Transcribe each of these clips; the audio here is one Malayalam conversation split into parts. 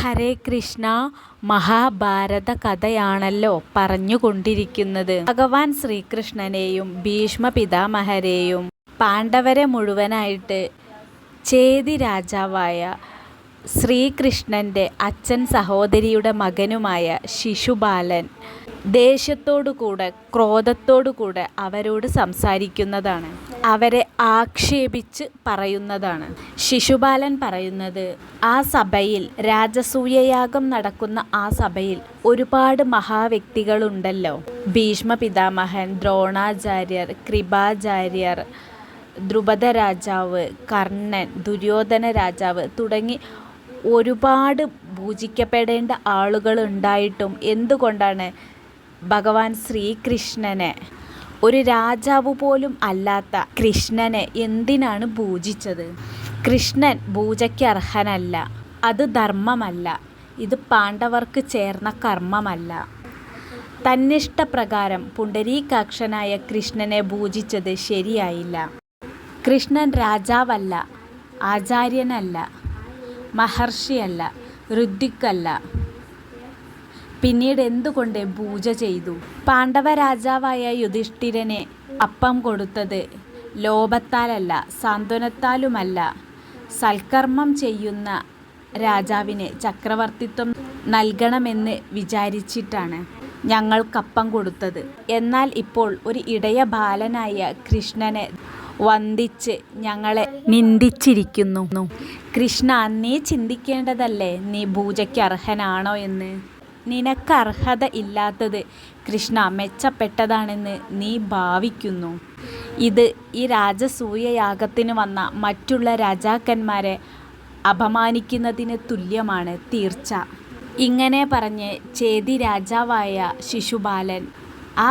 ഹരേ കൃഷ്ണ മഹാഭാരത കഥയാണല്ലോ പറഞ്ഞുകൊണ്ടിരിക്കുന്നത്. ഭഗവാൻ ശ്രീകൃഷ്ണനെയും ഭീഷ്മ പിതാമഹരെയും പാണ്ഡവരെ മുഴുവനായിട്ട് ചേതി രാജാവായ ശ്രീകൃഷ്ണന്റെ അച്ഛൻ സഹോദരിയുടെ മകനുമായ ശിശുപാലൻ ദേഷ്യത്തോടുകൂടെ ക്രോധത്തോടുകൂടെ അവരോട് സംസാരിക്കുന്നതാണ്. അവരെ ആക്ഷേപിച്ച് പറയുന്നതാണ്. ശിശുപാലൻ പറയുന്നത് ആ സഭയിൽ രാജസൂയയാഗം നടക്കുന്ന ആ സഭയിൽ ഒരുപാട് മഹാവ്യക്തികളുണ്ടല്ലോ. ഭീഷ്മ പിതാമഹൻ ദ്രോണാചാര്യർ കൃപാചാര്യർ ദ്രുപദ രാജാവ് കർണൻ ദുര്യോധന രാജാവ് തുടങ്ങി ഒരുപാട് പൂജിക്കപ്പെടേണ്ട ആളുകൾ ഉണ്ടായിട്ടും എന്തുകൊണ്ടാണ് ഭഗവാൻ ശ്രീകൃഷ്ണനെ. ഒരു രാജാവ് പോലും അല്ലാത്ത കൃഷ്ണനെ എന്തിനാണ് പൂജിച്ചത്? കൃഷ്ണൻ പൂജയ്ക്ക് അർഹനല്ല. അത് ധർമ്മമല്ല. ഇത് പാണ്ഡവർക്ക് ചേർന്ന കർമ്മമല്ല. തന്നിഷ്ടപ്രകാരം പുണ്ടരീകാക്ഷനായ കൃഷ്ണനെ പൂജിച്ചത് ശരിയായില്ല. കൃഷ്ണൻ രാജാവല്ല ആചാര്യനല്ല മഹർഷിയല്ല ഋദ്വിക്കല്ല പിന്നീട് എന്തുകൊണ്ട് പൂജ ചെയ്തു? പാണ്ഡവ രാജാവായ യുധിഷ്ഠിരനെ അപ്പം കൊടുത്തത് ലോഭത്താലല്ല സാന്ത്വനത്താലുമല്ല. സൽക്കർമ്മം ചെയ്യുന്ന രാജാവിന് ചക്രവർത്തിത്വം നൽകണമെന്ന് വിചാരിച്ചിട്ടാണ് ഞങ്ങൾക്കപ്പം കൊടുത്തത്. എന്നാൽ ഇപ്പോൾ ഒരു ഇടയ ബാലനായ കൃഷ്ണനെ വന്ദിച്ച് ഞങ്ങളെ നിന്ദിച്ചിരിക്കുന്നു. കൃഷ്ണ നീ ചിന്തിക്കേണ്ടതല്ലേ? നീ പൂജയ്ക്ക് അർഹനാണോ എന്ന്? നിനക്ക് അർഹത ഇല്ലാത്തത് കൃഷ്ണ മെച്ചപ്പെട്ടതാണെന്ന് നീ ഭാവിക്കുന്നു. ഇത് ഈ രാജസൂയയാഗത്തിന് വന്ന മറ്റുള്ള രാജാക്കന്മാരെ അപമാനിക്കുന്നതിന് തുല്യമാണ് തീർച്ച. ഇങ്ങനെ പറഞ്ഞ് ചേതി രാജാവായ ശിശുപാലൻ ആ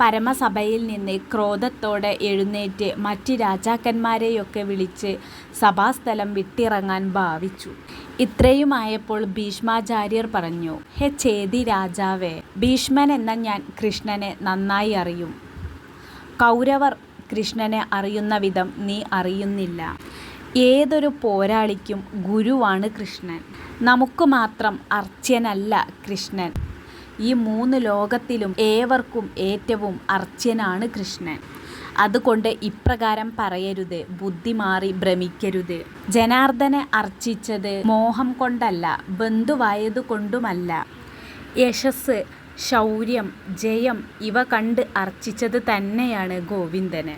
പരമസഭയിൽ നിന്ന് ക്രോധത്തോടെ എഴുന്നേറ്റ് മറ്റ് രാജാക്കന്മാരെയൊക്കെ വിളിച്ച് സഭാസ്ഥലം വിട്ടിറങ്ങാൻ ഭാവിച്ചു. ഇത്രയുമായപ്പോൾ ഭീഷ്മാചാര്യർ പറഞ്ഞു ഹെ ചേതി രാജാവേ ഭീഷ്മൻ എന്ന ഞാൻ കൃഷ്ണനെ നന്നായി അറിയും. കൗരവർ കൃഷ്ണനെ അറിയുന്ന വിധം നീ അറിയുന്നില്ല. ഏതൊരു പോരാളിക്കും ഗുരുവാണ് കൃഷ്ണൻ. നമുക്ക് മാത്രം അർച്ചനല്ല കൃഷ്ണൻ. ഈ മൂന്ന് ലോകത്തിലും ഏവർക്കും ഏറ്റവും അർച്ചനാണ് കൃഷ്ണൻ. അതുകൊണ്ട് ഇപ്രകാരം പറയരുത് ബുദ്ധി മാറി ഭ്രമിക്കരുത്. ജനാർദ്ദനെ അർച്ചിച്ചത് മോഹം കൊണ്ടല്ല ബന്ധുവായതുകൊണ്ടുമല്ല യശസ് ശൗര്യം ജയം ഇവ കണ്ട് അർച്ചിച്ചത് തന്നെയാണ് ഗോവിന്ദന്.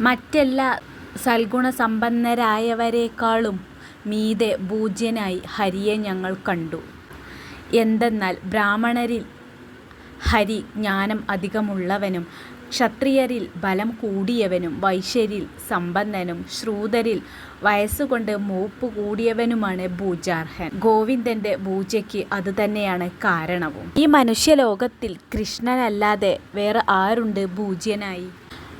മറ്റെല്ലാ സൽഗുണസമ്പന്നരായവരെക്കാളും മീതെ പൂജ്യനായി ഹരിയെ ഞങ്ങൾ കണ്ടു. എന്തെന്നാൽ ബ്രാഹ്മണരിൽ ഹരി ജ്ഞാനം അധികമുള്ളവനും ക്ഷത്രിയരിൽ ബലം കൂടിയവനും വൈശ്യരിൽ സമ്പന്നനും ശ്രൂതരിൽ വയസ്സുകൊണ്ട് മൂപ്പ് കൂടിയവനുമാണ് ഭൂജാർഹൻ. ഗോവിന്ദന്റെ പൂജയ്ക്ക് അതുതന്നെയാണ് കാരണവും. ഈ മനുഷ്യലോകത്തിൽ കൃഷ്ണനല്ലാതെ വേറെ ആരുണ്ട് പൂജ്യനായി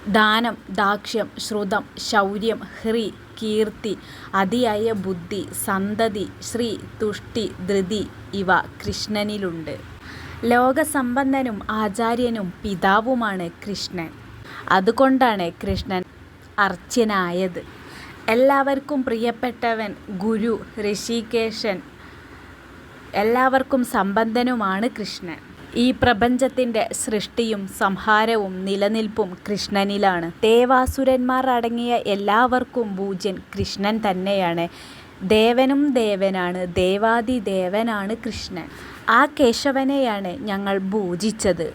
ദാനം ദാക്ഷ്യം ശ്രുതം ശൗര്യം ഹ്രി കീർത്തി അതിയായ ബുദ്ധി സന്തതി ശ്രീ തുഷ്ടി ധൃതി ഇവ കൃഷ്ണനിലുണ്ട്. ലോകസമ്പന്നനും ആചാര്യനും പിതാവുമാണ് കൃഷ്ണൻ. അതുകൊണ്ടാണ് കൃഷ്ണൻ അർച്ചനായത്. എല്ലാവർക്കും പ്രിയപ്പെട്ടവൻ ഗുരു ഋഷികേശൻ. എല്ലാവർക്കും സമ്പന്നനുമാണ് കൃഷ്ണൻ. ഈ പ്രപഞ്ചത്തിന്റെ സൃഷ്ടിയും സംഹാരവും നിലനിൽപ്പും കൃഷ്ണനിലാണ്. ദേവാസുരന്മാർ അടങ്ങിയ എല്ലാവർക്കും പൂജ്യൻ കൃഷ്ണൻ തന്നെയാണ്. ദേവനും ദേവനാണ് ദേവാദി ദേവനാണ് കൃഷ്ണൻ. ആ കേശവനെയാണ് ഞങ്ങൾ പൂജിച്ചത്.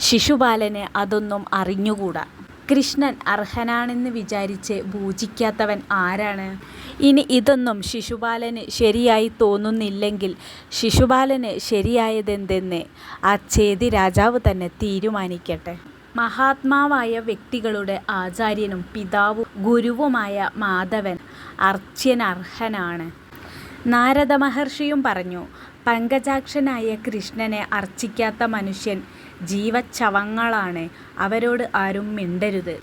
ശിശുപാലന് അതൊന്നും അറിഞ്ഞുകൂടാ. കൃഷ്ണൻ അർഹനാണെന്ന് വിചാരിച്ച് പൂജിക്കാത്തവൻ ആരാണ്? ഇനി ഇതൊന്നും ശിശുപാലന് ശരിയായി തോന്നുന്നില്ലെങ്കിൽ ശിശുപാലന് ശരിയായതെന്തെന്ന് ആ ചേതി രാജാവ് തന്നെ തീരുമാനിക്കട്ടെ. മഹാത്മാവായ വ്യക്തികളുടെ ആചാര്യനും പിതാവും ഗുരുവുമായ മാധവൻ അർച്ചനർഹനാണ് നാരദ മഹർഷിയും പറഞ്ഞു പങ്കജാക്ഷനായ കൃഷ്ണനെ അർച്ചിക്കാത്ത മനുഷ്യൻ ജീവച്ചവങ്ങളാണ് അവരോട് ആരും മിണ്ടരുത്.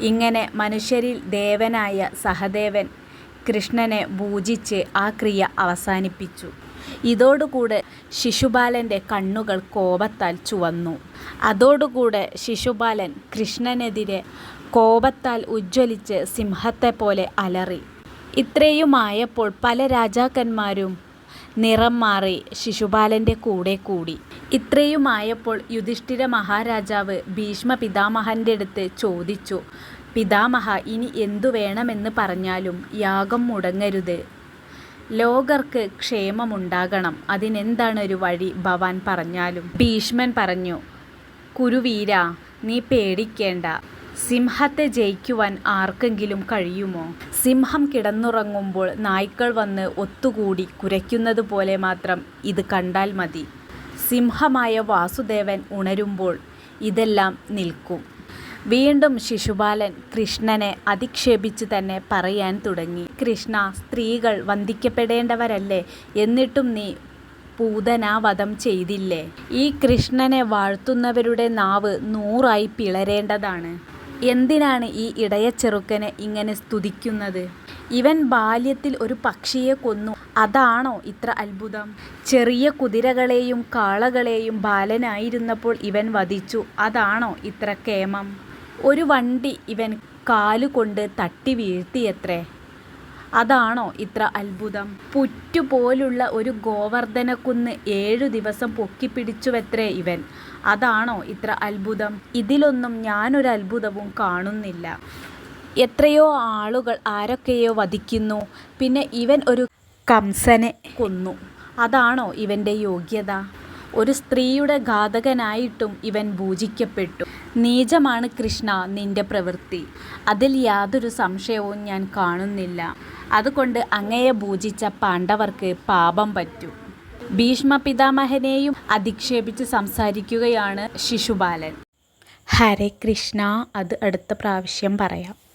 ഇങ്ങനെ മനുഷ്യരിൽ ദേവനായ സഹദേവൻ കൃഷ്ണനെ പൂജിച്ച് ആ ക്രിയ അവസാനിപ്പിച്ചു. ഇതോടുകൂടെ ശിശുപാലന്റെ കണ്ണുകൾ കോപത്താൽ ചുവന്നു. അതോടുകൂടെ ശിശുപാലൻ കൃഷ്ണനെതിരെ കോപത്താൽ ഉജ്ജ്വലിച്ച് സിംഹത്തെപ്പോലെ അലറി. ഇത്രയുമായപ്പോൾ പല രാജാക്കന്മാരും നിറം മാറി ശിശുപാലന്റെ കൂടെ കൂടി. ഇത്രയുമായപ്പോൾ യുധിഷ്ഠിര മഹാരാജാവ് ഭീഷ്മ പിതാമഹന്റെ അടുത്ത് ചോദിച്ചു പിതാമഹ ഇനി എന്തു വേണമെന്ന് പറഞ്ഞാലും യാഗം മുടങ്ങരുത്. ലോകർക്ക് ക്ഷേമമുണ്ടാകണം. അതിനെന്താണ് ഒരു വഴി ഭവാൻ പറഞ്ഞാലും. ഭീഷ്മൻ പറഞ്ഞു കുരുവീര നീ പേടിക്കേണ്ട. സിംഹത്തെ ജയിക്കുവാൻ ആർക്കെങ്കിലും കഴിയുമോ? സിംഹം കിടന്നുറങ്ങുമ്പോൾ നായ്ക്കൾ വന്ന് ഒത്തുകൂടി കുരയ്ക്കുന്നത് പോലെ മാത്രം ഇത് കണ്ടാൽ മതി. സിംഹമായ വാസുദേവൻ ഉണരുമ്പോൾ ഇതെല്ലാം നിൽക്കും. വീണ്ടും ശിശുപാലൻ കൃഷ്ണനെ അധിക്ഷേപിച്ച് തന്നെ പറയാൻ തുടങ്ങി. കൃഷ്ണ സ്ത്രീകൾ വന്ദിക്കപ്പെടേണ്ടവരല്ലേ എന്നിട്ടും നീ പൂതനാവധം ചെയ്തില്ലേ. ഈ കൃഷ്ണനെ വാഴ്ത്തുന്നവരുടെ നാവ് നൂറായി പിളരേണ്ടതാണ്. എന്തിനാണ് ഈ ഇടയ ചെറുക്കനെ ഇങ്ങനെ സ്തുതിക്കുന്നത്. ഇവൻ ബാല്യത്തിൽ ഒരു പക്ഷിയെ കൊന്നു അതാണോ ഇത്ര അത്ഭുതം. ചെറിയ കുതിരകളെയും കാളകളെയും ബാലനായിരുന്നപ്പോൾ ഇവൻ വധിച്ചു അതാണോ ഇത്ര കേമം. ഒരു വണ്ടി ഇവൻ കാലുകൊണ്ട് തട്ടി വീഴ്ത്തിയത്രേ അതാണോ ഇത്ര അത്ഭുതം. പുറ്റുപോലുള്ള ഒരു ഗോവർദ്ധനക്കുന്ന് ഏഴു ദിവസം പൊക്കിപ്പിടിച്ചുവത്രേ ഇവൻ അതാണോ ഇത്ര അത്ഭുതം. ഇതിലൊന്നും ഞാനൊരു അത്ഭുതവും കാണുന്നില്ല. എത്രയോ ആളുകൾ ആരൊക്കെയോ വധിക്കുന്നു. പിന്നെ ഇവൻ ഒരു കംസനെ കൊന്നു അതാണോ ഇവന്റെ യോഗ്യത. ഒരു സ്ത്രീയുടെ ഘാതകനായിട്ടും ഇവൻ പൂജിക്കപ്പെട്ടു. നീചമാണ് കൃഷ്ണ നിന്റെ പ്രവൃത്തി. അതിൽ യാതൊരു സംശയവും ഞാൻ കാണുന്നില്ല. അതുകൊണ്ട് അങ്ങയെ പൂജിച്ച പാണ്ഡവർക്ക് പാപം പറ്റൂ ഭീഷ്മ പിതാമഹനെയും അധിക്ഷേപിച്ച് സംസാരിക്കുകയാണ് ശിശുപാലൻ. ഹരേ കൃഷ്ണ അത് അടുത്ത പ്രാവശ്യം പറയാം.